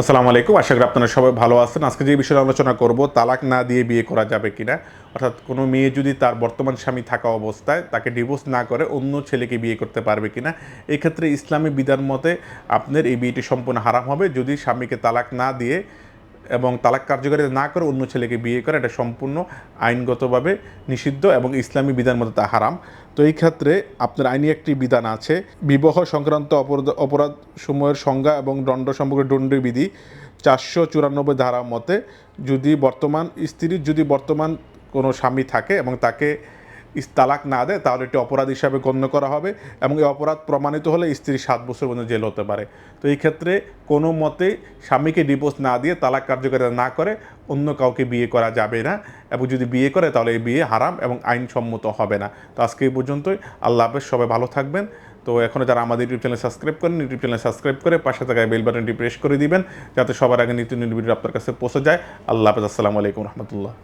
আসসালামু আলাইকুম। আশা করি আপনারা সবাই ভালো আছেন। আজকে যে বিষয়ে আলোচনা করব, তালাক না দিয়ে বিয়ে করা যাবে কিনা? অর্থাৎ কোনো মেয়ে যদি তার বর্তমান স্বামী থাকা অবস্থায় তাকে ডিভোর্স না করে অন্য ছেলেকে বিয়ে করতে পারবে কিনা, এক্ষেত্রে ইসলামী বিধান মতে আপনার এই বিয়েটি সম্পূর্ণ হারাম হবে। যদি স্বামীকে তালাক না দিয়ে এবং তালাক কার্যকারিতা না করে অন্য ছেলেকে বিয়ে করে, এটা সম্পূর্ণ আইনগতভাবে নিষিদ্ধ এবং ইসলামী বিধান মতো তা হারাম। তো এই ক্ষেত্রে আপনার আইনি একটি বিধান আছে, বিবাহ সংক্রান্ত অপরাধ অপরাধ সময়ের সংজ্ঞা এবং দণ্ড সম্পর্কে দণ্ডবিধি চারশো চুরানব্বই ধারা মতে যদি বর্তমান স্ত্রীর যদি বর্তমান কোনো স্বামী থাকে এবং তাকে তালাক না দেয়, তাহলে এটি অপরাধ হিসাবে গণ্য করা হবে এবং এই অপরাধ প্রমাণিত হলে স্ত্রী সাত বছর পর্যন্ত জেল হতে পারে। তো এই ক্ষেত্রে কোনো মতে স্বামীকে ডিভোর্স না দিয়ে তালাক কার্যকারিতা না করে অন্য কাউকে বিয়ে করা যাবে না এবং যদি বিয়ে করে তাহলে এই বিয়ে হারাম এবং আইনসম্মত হবে না। তো আজকে এই পর্যন্তই। আল্লাহ হাফেজ, সবাই ভালো থাকবেন। তো এখনও যারা আমাদের ইউটিউব চ্যানেল সাবস্ক্রাইব করেন ইউটিউব চ্যানেল সাবস্ক্রাইব করে পাশে থাকা বেল বাটনটি প্রেস করে দিবেন, যাতে সবার আগে নিত্য ভিডিও আপনার কাছে পৌঁছে যায়। আল্লাহ হাফেজ, আসসালামু আলাইকুম রহমতুল্লাহ।